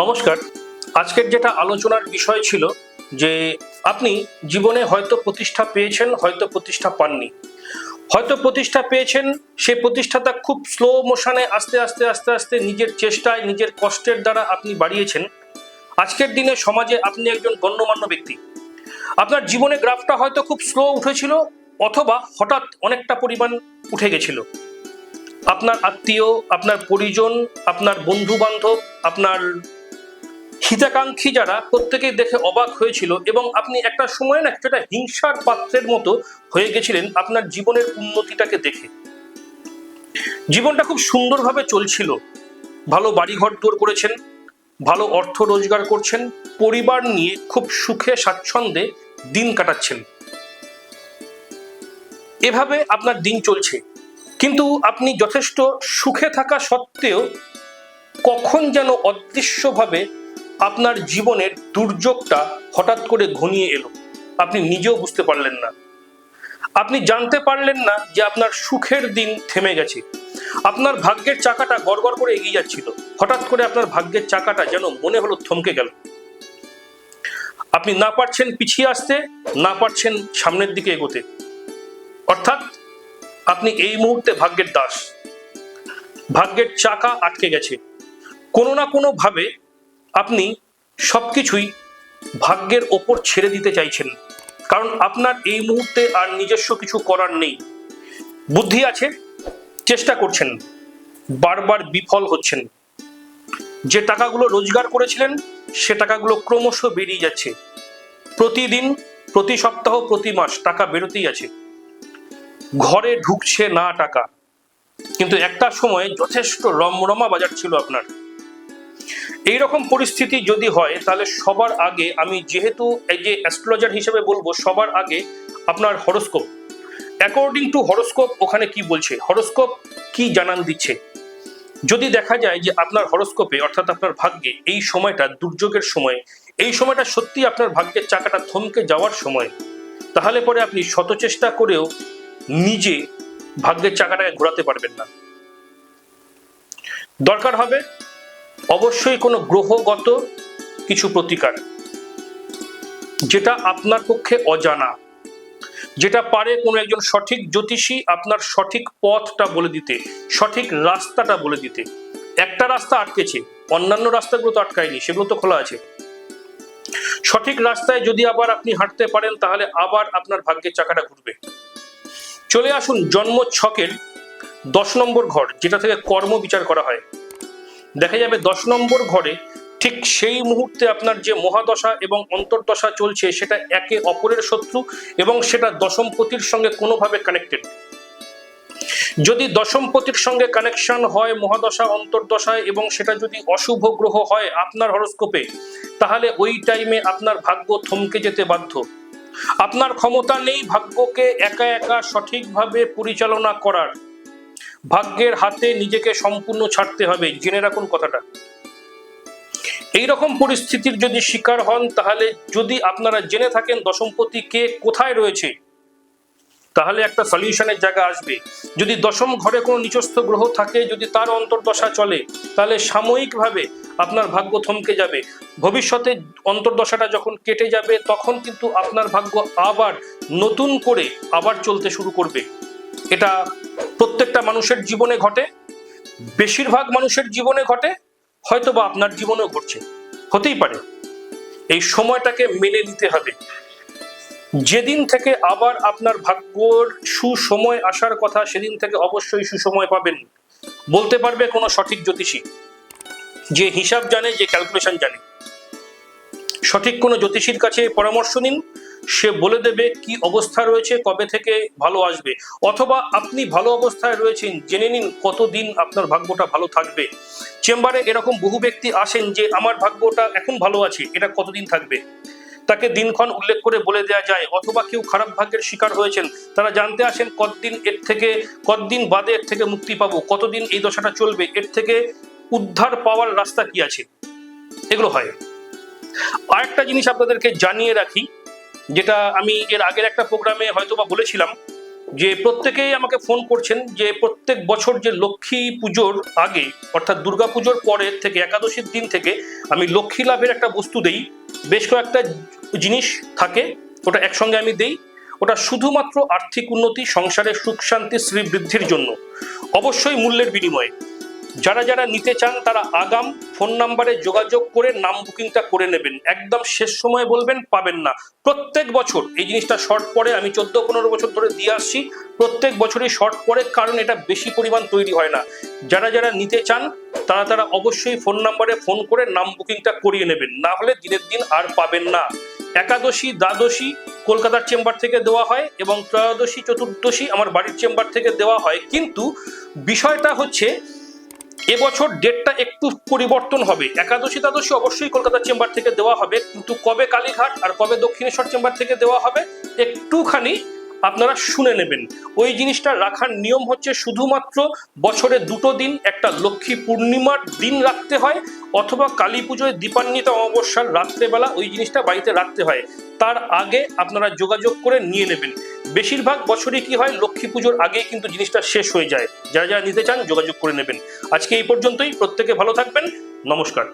নমস্কার। আজকের যেটা আলোচনার বিষয় ছিল যে আপনি জীবনে হয়তো প্রতিষ্ঠা পেয়েছেন, হয়তো প্রতিষ্ঠা পাননি। হয়তো প্রতিষ্ঠা পেয়েছেন সেই প্রতিষ্ঠাটা খুব স্লো মোশনে আস্তে আস্তে আস্তে আস্তে নিজের চেষ্টায়, নিজের কষ্টের দ্বারা আপনি বাড়িয়েছেন। আজকের দিনে সমাজে আপনি একজন গণ্যমান্য ব্যক্তি। আপনার জীবনে গ্রাফটা হয়তো খুব স্লো উঠেছিল, অথবা হঠাৎ অনেকটা পরিমাণ উঠে গেছিল। আপনার আত্মীয়, আপনার পরিজন, আপনার বন্ধু বান্ধব আপনার হিতাকাঙ্ক্ষী যারা প্রত্যেকেই দেখে অবাক হয়েছিল এবং আপনি একটা সময় না সেটা হিংসার পাত্রের মতো হয়ে গেছিলেন আপনার জীবনের উন্নতিটাকে দেখে। জীবনটা খুব সুন্দরভাবে চলছিল। ভালো বাড়িঘর দূর করেছেন, ভালো অর্থ রোজগার করছেন, পরিবার নিয়ে খুব সুখে স্বাচ্ছন্দ্যে দিন কাটাচ্ছেন। এভাবে আপনার দিন চলছে। কিন্তু আপনি যথেষ্ট সুখে থাকা সত্ত্বেও কখন যেন অদৃশ্যভাবে আপনার জীবনের দুর্যোগটা হঠাৎ করে ঘনিয়ে এলো। আপনি নিজেও বুঝতে পারলেন না। আপনি জানতে পারলেন না যে আপনার সুখের দিন থেমে গেছে। আপনার ভাগ্যের চাকাটা গড়গড় করে এগিয়ে যাচ্ছিল। হঠাৎ করে আপনার ভাগ্যের চাকাটা যেন মনে হলো থমকে গেল। আপনি না পারছেন পিছিয়ে আসতে, না পারছেন সামনের দিকে এগোতে। অর্থাৎ আপনি এই মুহূর্তে ভাগ্যের দাস। ভাগ্যের চাকা আটকে গেছে। কোনো না কোনো আপনি সবকিছুই ভাগ্যের ওপর ছেড়ে দিতে চাইছেন। কারণ আপনার এই মুহূর্তে আর নিজস্ব কিছু করার নেই। বুদ্ধি আছে, চেষ্টা করছেন, বারবার বিফল হচ্ছেন। যে টাকাগুলো রোজগার করেছিলেন, সে টাকাগুলো ক্রমশ বেরিয়ে যাচ্ছে। প্রতিদিন, প্রতি সপ্তাহ, প্রতি মাস টাকা বেরোতেই আছে। ঘরে ঢুকছে না টাকা। কিন্তু একটা সময় যথেষ্ট রমরমা বাজার ছিল আপনার। এই রকম পরিস্থিতি যদি হয়, তাহলে সবার আগে আমি যেহেতু এই যে অ্যাস্ট্রোলজার হিসেবে বলব, সবার আগে আপনার হরোস্কোপ অ্যাকর্ডিং টু হরোস্কোপ ওখানে কি বলছে? হরোস্কোপ কি জানান দিচ্ছে? যদি দেখা যায় যে আপনার হরোস্কোপে অর্থাৎ আপনার ভাগ্যে, এই সময়টা দুর্যোগের সময়, এই সময়টা সত্যি আপনার ভাগ্যের চাকাটা থমকে যাওয়ার সময়, তাহলে পরে আপনি শত চেষ্টা করেও নিজে ভাগ্যের চাকাটাকে ঘোরাতে পারবেন না। দরকার হবে অবশ্যই কোনো গ্রহগত কিছু প্রতিকার, যেটা আপনার পক্ষে অজানা, যেটা পারে কোনো একজন সঠিক জ্যোতিষী আপনার সঠিক পথটা বলে দিতে, সঠিক রাস্তাটা বলে দিতে। একটা রাস্তা আটকেছে, অন্যান্য রাস্তাগুলো তো আটকায়নি, সেগুলো তো খোলা আছে। সঠিক রাস্তায় যদি আবার আপনি হাঁটতে পারেন, তাহলে আবার আপনার ভাগ্যের চাকাটা ঘুরবে। চলে আসুন জন্ম ছকের দশ নম্বর ঘর, যেটা থেকে কর্ম বিচার করা হয়। দেখা যাবে দশ নম্বর ঘরে ঠিক সেই মুহূর্তে আপনার যে মহাদশা এবং অন্তর্দশা চলছে, সেটা একে অপরের শত্রু এবং সেটা দশমপতির সঙ্গে কোনোভাবে কানেক্টেড যদি দশমপতির সঙ্গে কানেকশন হয় মহাদশা, অন্তর্দশায় এবং সেটা যদি অশুভ গ্রহ হয় আপনার হরস্কোপে তাহলে ওই টাইমে আপনার ভাগ্য থমকে যেতে বাধ্য। আপনার ক্ষমতা নেই ভাগ্যকে একা একা সঠিকভাবে পরিচালনা করার। ভাগ্যের হাতে নিজেকে সম্পূর্ণ ছাড়তে হবে। জেনে রাখুন কথাটা। এই রকম পরিস্থিতির যদি শিকার হন, তাহলে যদি আপনারা জেনে থাকেন দশমপতি কে কোথায় রয়েছে, তাহলে একটা সলিউশনের জায়গা আসবে। যদি দশম ঘরে কোনো নিচস্থ গ্রহ থাকে, যদি তার অন্তর্দশা চলে, তাহলে সাময়িকভাবে আপনার ভাগ্য থমকে যাবে। ভবিষ্যতে অন্তর্দশাটা যখন কেটে যাবে, তখন কিন্তু আপনার ভাগ্য আবার নতুন করে আবার চলতে শুরু করবে। এটা প্রত্যেকটা মানুষের জীবনে ঘটে, বেশিরভাগ মানুষের জীবনে ঘটে হয়তো বা আপনার জীবনেও ঘটছে, হতেই পারে। এই সময়টাকে মেনে নিতে হবে। যেদিন থেকে আবার আপনার ভাগ্যর সুসময় আসার কথা সেদিন থেকে অবশ্যই সুসময় পাবেন। বলতে পারবে কোনো সঠিক জ্যোতিষী, যে হিসাব জানে, যে ক্যালকুলেশন জানে। সঠিক কোনো জ্যোতিষীর কাছে পরামর্শ নিন সে বলে দেবে কি অবস্থা রয়েছে, কবে থেকে ভালো আসবে। অথবা আপনি ভালো অবস্থায় রয়েছেন, জেনে নিন কতদিন আপনার ভাগ্যটা ভালো থাকবে। চেম্বারে এরকম বহু ব্যক্তি আসেন যে, আমার ভাগ্যটা এখন ভালো আছে, এটা কতদিন থাকবে? তাকে দিনক্ষণ উল্লেখ করে বলে দেওয়া যায়। অথবা কেউ খারাপ ভাগ্যের শিকার হয়েছেন, তারা জানতে আসেন, কতদিন এর থেকে, কতদিন বাদে এর থেকে মুক্তি পাবো? কতদিন এই দশাটা চলবে? এর থেকে উদ্ধার পাওয়ার রাস্তা কি আছে? এগুলো হয়। আরেকটা জিনিস আপনাদেরকে জানিয়ে রাখি যেটা আমি এর আগের একটা প্রোগ্রামে হয়তো বা বলেছিলাম যে প্রত্যেকেই আমাকে ফোন করছেন যে প্রত্যেক বছর যে লক্ষ্মী পুজোর আগে, অর্থাৎ দুর্গা পুজোর পরের থেকে, একাদশীর দিন থেকে আমি লক্ষ্মী লাভের একটা বস্তু দেই। বেশ কয়েকটা জিনিস থাকে, ওটা একসঙ্গে আমি দেই। ওটা শুধুমাত্র আর্থিক উন্নতি সংসারের সুখ শান্তি শ্রী বৃদ্ধির জন্য। অবশ্যই মূল্যের বিনিময়ে। যারা যারা নিতে চান তারা আগাম ফোন নাম্বারে যোগাযোগ করে নাম বুকিংটা করে নেবেন। একদম শেষ সময় বলবেন, পাবেন না। প্রত্যেক বছর, এই জিনিসটা শর্ট পড়ে আমি চোদ্দ পনেরো বছর ধরে দিয়ে আসছি, প্রত্যেক বছরই শর্ট পড়ে কারণ এটা বেশি পরিমাণ তৈরি হয় না। যারা যারা নিতে চান, তারা তারা অবশ্যই ফোন নাম্বারে ফোন করে নাম বুকিংটা করিয়ে নেবেন। না হলে দিনের দিন আর পাবেন না। একাদশী, দ্বাদশী কলকাতার চেম্বার থেকে দেওয়া হয় এবং ত্রয়োদশী, চতুর্দশী আমার বাড়ির চেম্বার থেকে দেওয়া হয়। কিন্তু বিষয়টা হচ্ছে এবছর ডেটটা একটু পরিবর্তন হবে। একাদশী, দ্বাদশী অবশ্যই কলকাতার চেম্বার থেকে দেওয়া হবে, কিন্তু কবে কালীঘাট আর কবে দক্ষিণেশ্বর চেম্বার থেকে দেওয়া হবে, একটুখানি আপনারা শুনে নেবেন। ওই জিনিসটা রাখার নিয়ম হচ্ছে শুধুমাত্র বছরে দুটো দিন, একটা লক্ষ্মী পূর্ণিমার দিন রাখতে হয়, অথবা কালী পুজোয় দীপান্বিত অমাবস্যার রাত্রেবেলা ওই জিনিসটা বাড়িতে রাখতে হয়। তার আগে আপনারা যোগাযোগ করে নিয়ে নেবেন। বেশিরভাগ বছরই কি হয়, লক্ষ্মী পুজোর আগেই কিন্তু জিনিসটা শেষ হয়ে যায়। যারা যারা নিতে চান যোগাযোগ করে নেবেন। আজকে এই পর্যন্তই প্রত্যেকে ভালো থাকবেন। নমস্কার।